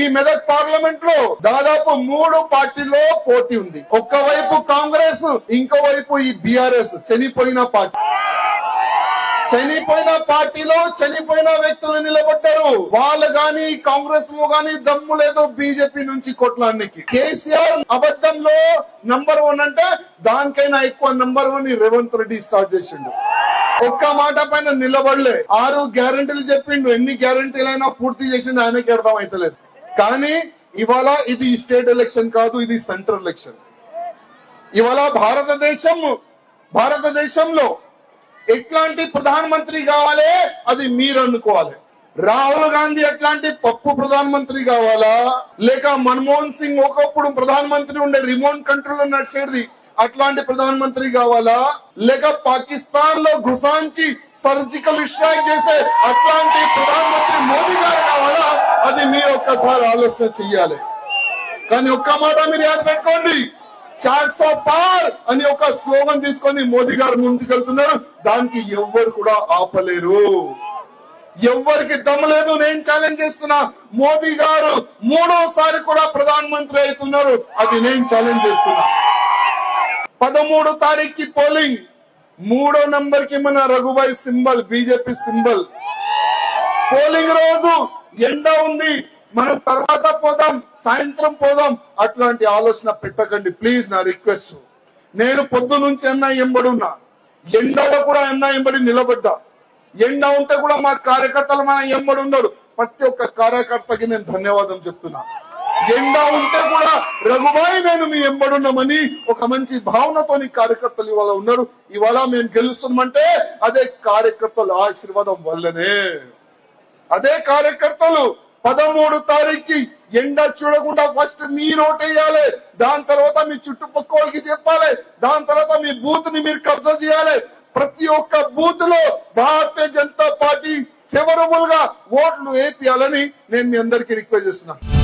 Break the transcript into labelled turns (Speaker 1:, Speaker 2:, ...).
Speaker 1: ఈ మెదక్ పార్లమెంట్లో దాదాపు మూడు పార్టీలో పోటీ ఉంది. ఒక్కవైపు కాంగ్రెస్ ఇంకోవైపు ఈ బీఆర్ఎస్. చనిపోయిన పార్టీ. చనిపోయిన పార్టీలో చనిపోయిన వ్యక్తులు నిలబడ్డారు. వాళ్ళు గాని కాంగ్రెస్లో గాని దమ్ము లేదు బీజేపీ నుంచి కొట్లానికి కేసీఆర్ అబద్ధంలో నంబర్ వన్ అంటే దానికైనా ఎక్కువ నంబర్ వన్ని రేవంత్ రెడ్డి స్టార్ట్ చేసిండు. ఒక్క మాట పైన నిలబడలే. ఆరు గ్యారంటీలు చెప్పిండు. ఎన్ని గ్యారంటీలైనా పూర్తి చేసిండు. ఆయనకి అర్థం అయితలేదు కానీ ఇవాళ ఇది స్టేట్ ఎలక్షన్ కాదు ఇది సెంట్రల్ ఎలక్షన్. ఇవాళ భారతదేశం భారతదేశంలో ఎట్లాంటి ప్రధానమంత్రి కావాలి అది మీరు అనుకోవాలి. రాహుల్ గాంధీ ఎట్లాంటి పప్పు ప్రధానమంత్రి కావాలా? లేక మన్మోహన్ సింగ్ ఒకప్పుడు ప్రధానమంత్రి ఉండే రిమోట్ కంట్రోల్ నడిచేది అట్లాంటి ప్రధానమంత్రి కావాలా? లేక పాకిస్తాన్లో ఘుసాంచి సర్జికల్ స్ట్రైక్ చేసే అట్లాంటి ప్రధానమంత్రి మోదీ గారు కావాలా? అది మీరు ఒక్కసారి ఆలోచన చెయ్యాలి. కానీ ఒక్క మాట మీరు యాద పెట్టుకోండి. చాట్ ఆఫ్ పార్ అని ఒక స్లోగన్ తీసుకొని మోదీ గారు ముందుకెళ్తున్నారు. దానికి ఎవ్వరు కూడా ఆపలేరు. ఎవ్వరికి దమ్ము లేదు నేను ఛాలెంజ్ చేస్తున్నా. మోదీ గారు మూడోసారి కూడా ప్రధానమంత్రి అవుతున్నారు. అది నేను ఛాలెంజ్ చేస్తున్నా. పదమూడు తారీఖుకి పోలింగ్. మూడో నంబర్కి మన రఘుబాయ్ సింబల్ బీజేపీ సింబల్. పోలింగ్ రోజు ఎండ ఉంది. మనం తర్వాత పోదాం సాయంత్రం పోదాం. అట్లాంటి ఆలోచన పెట్టకండి. ప్లీజ్ నా రిక్వెస్ట్. నేను పొద్దు నుంచి అన్న ఎంబడున్నా. ఎండలో కూడా అన్న ఎంబడి నిలబడ్డా. ఎండ ఉంటే కూడా మా కార్యకర్తలు మన ఎంబడి ఉన్నారు. ప్రతి ఒక్క కార్యకర్తకి నేను ధన్యవాదం చెప్తున్నా. ఎండ ఉంటే కూడా రఘుబాయి నేను మీ ఎంబడున్నామని ఒక మంచి భావనతో కార్యకర్తలు ఇవాళ ఉన్నారు. ఇవాళ మేము గెలుస్తున్నామంటే అదే కార్యకర్తల ఆశీర్వాదం వల్లనే. అదే కార్యకర్తలు పదమూడు తారీఖుకి ఎండ చూడకుండా ఫస్ట్ మీరు ఓటేయాలి దాని తర్వాత మీ చుట్టుపక్కల వాళ్ళకి చెప్పాలి. దాని తర్వాత మీ బూత్ని మీరు కబ్జా చేయాలి. ప్రతి ఒక్క బూత్లో భారతీయ జనతా పార్టీ ఫేవరబుల్గా ఓట్లు వేపియాలని నేను మీ అందరికీ రిక్వెస్ట్ చేస్తున్నాను.